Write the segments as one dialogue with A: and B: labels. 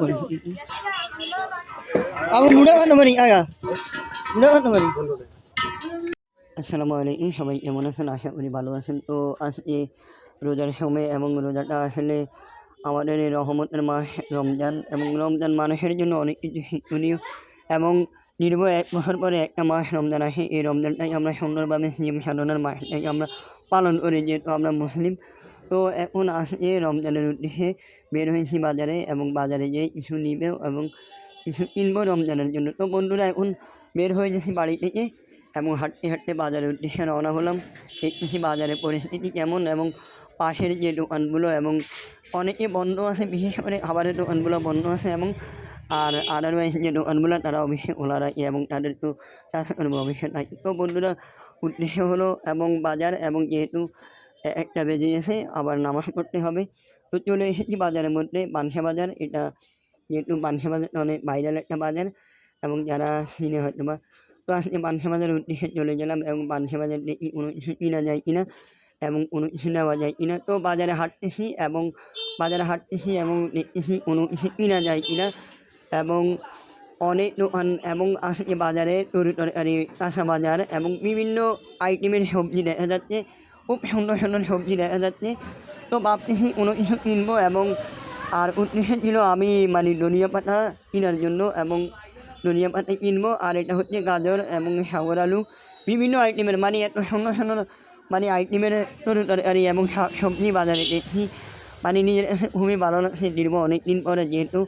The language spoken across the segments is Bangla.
A: পরিস্থিতি। আমি মুড়ে খানো পারি আসসালামু আলাইকুম সবাই কেমন আছেন? আশা করি ভালো আছেন। তো আজকে রোজার সময় এবং রোজাটা আসলে আমাদের এই রহমতের মাস রমজান এবং রমজান মানুষের জন্য অনেক কিছু শিক্ষণীয় এবং দীর্ঘ এক বছর পরে একটা মাস রমজান আসে। এই রমজানটাই আমরা সুন্দরভাবে সাধনার মাসটাই আমরা পালন করি। যেহেতু আমরা মুসলিম তো এখন আজকে রমজানের উদ্দেশ্যে বের হয়েছি বাজারে এবং বাজারে গিয়ে কিছু নিবেও এবং কিছু কিনবো রমজানের জন্য। তো বন্ধুরা, এখন বের হয়ে গেছি বাড়ি থেকে এবং হাঁটতে হাঁটতে বাজারের উদ্দেশ্যে রওনা হলাম। দেখতেছি বাজারে পরিস্থিতি কেমন এবং পাশের যে দোকানগুলো এবং অনেকে বন্ধ আছে, বিশেষ করে খাবারের দোকানগুলো বন্ধ আছে এবং আর আদারওয়াইজ যে দোকানগুলো তারা অবশ্যই খোলা রাখে এবং তাদের তো চাষ করব অবশ্যই থাকে। তো বন্ধুরা, উদ্দেশ্য হলো এবং বাজার এবং যেহেতু একটা বেজে গেছে আবার নামাজ পড়তে হবে। তো চলে এসেছি বাজারের মধ্যে, বানসা বাজার। এটা যেহেতু বানসা বাজারটা অনেক ভাইরাল একটা বাজার এবং যারা চিনে হয়তো বা তো আজকে বানসা বাজারের উদ্দেশ্যে চলে গেলাম এবং বানসা বাজার দেখি কোনো কিছু কিনা যায় কিনা এবং কোনো কিছু নেওয়া যায় কিনা। তো বাজারে হাঁটতেছি এবং বাজারে হাঁটতেছি এবং দেখতেছি কোনো কিছু কিনা যায় কিনা এবং অনেক দোকান এবং আজকে বাজারে তরি তরকারি, কাঁচা বাজার এবং বিভিন্ন আইটেমের সবজি দেখা যাচ্ছে। খুব সুন্দর সুন্দর সবজি দেখা যাচ্ছে। তো ভাবতেছি কিছু কিনবো এবং আর উদ্দেশ্য ছিল আমি মানে ধনিয়া পাতা কেনার জন্য এবং ধনিয়া পাতা কিনবো। আর এটা হচ্ছে গাজর এবং সাগর আলু। বিভিন্ন আইটেমের মানে এত সুন্দর সুন্দর মানে আইটেমের তরি তরকারি এবং সবজি বাজারে দেখছি মানে নিজের খুবই ভালো লাগছে দীর্ঘ অনেক দিন পরে যেহেতু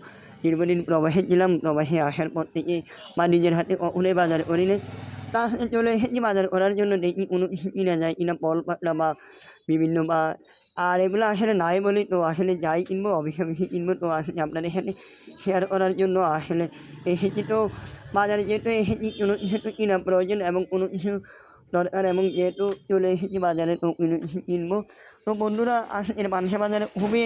A: দীর্ঘদিন প্রবাসে ছিলাম, প্রবাসে আসার পর থেকে বা নিজের হাতে কখনোই বাজার করিনি তা চলে এসেছি বাজার করার জন্য দেখি কোনো কিছু কিনা যায় কিনা পাকড়া বা বিভিন্ন বা আর এগুলো আসলে নাই বলি তো আসলে যাই কিনবো অবশ্যই কিনবো তো আসলে আপনাদের এখানে শেয়ার করার জন্য আসলে এসেছি তো। বাজারে যেহেতু এসেছি, কোনো কিছু তো কিনা প্রয়োজন এবং কোনো কিছু দরকার এবং যেহেতু চলে এসেছি বাজারে তো কোনো কিছু কিনবো। তো বন্ধুরা আজকের বাংলা বাজারে খুবই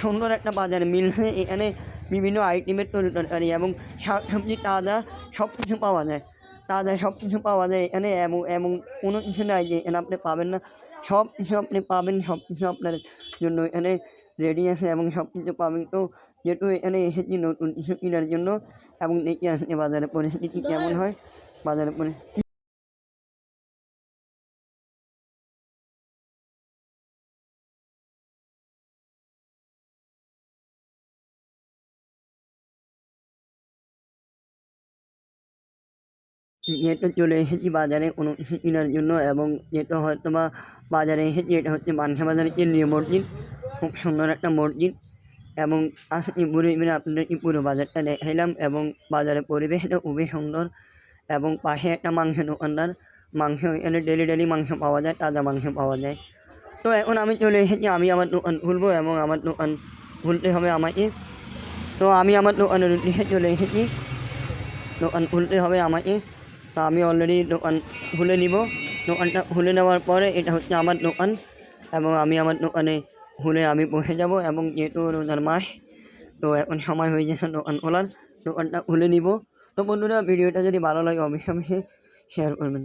A: সুন্দর একটা বাজার মিলছে। এখানে বিভিন্ন আইটেমের তরি তরকারি এবং শাক সবজি তাজা সব কিছু পাওয়া যায়। তাজা সব কিছু পাওয়া যায় এখানে এবং এবং কোনো কিছু নাই যে এখানে আপনি পাবেন না। সব কিছু আপনি পাবেন, সব কিছু আপনার জন্য এখানে রেডি আছে এবং সব কিছু পাবেন। তো যেহেতু এখানে এসেছি নতুন কিছু কেনার জন্য এবং দেখি আসছে বাজারের পরিস্থিতি কেমন হয় বাজারের পরি যেহেতু চলে এসেছি বাজারে কোনো কিছু কেনার জন্য এবং যেহেতু হয়তো বা বাজারে এসেছি। এটা হচ্ছে মানসা বাজারের কেন্দ্রীয় মসজিদ, খুব সুন্দর একটা মসজিদ এবং আজকে ঘুরে ঘুরে আপনাদেরকে পুরো বাজারটা দেখাইলাম এবং বাজারের পরিবেশটা খুবই সুন্দর এবং পাশে একটা মাংস দোকানদার, মাংস এখানে ডেলি ডেলি মাংস পাওয়া যায়, তাজা মাংস পাওয়া যায়। তো এখন আমি চলে এসেছি, আমি আমার দোকান খুলবো এবং আমার দোকান খুলতে হবে আমাকে। তো আমি আমার দোকানের উদ্দেশ্যে চলে এসেছি। দোকান খুলতে হবে আমাকে। আমি অলরেডি দোকান খুলে নিব। দোকানটা খুলে নেওয়ার পরে এটা হচ্ছে আমার দোকান এবং আমি আমার দোকানে খুলে আমি বসে যাব এবং যেহেতু রোজার মাস, তো এখন সময় হয়ে গেছে দোকান খোলার। দোকানটা খুলে নিব। তো বন্ধুরা, ভিডিওটা যদি ভালো লাগে, অবশ্যই অবশ্যই শেয়ার করবেন।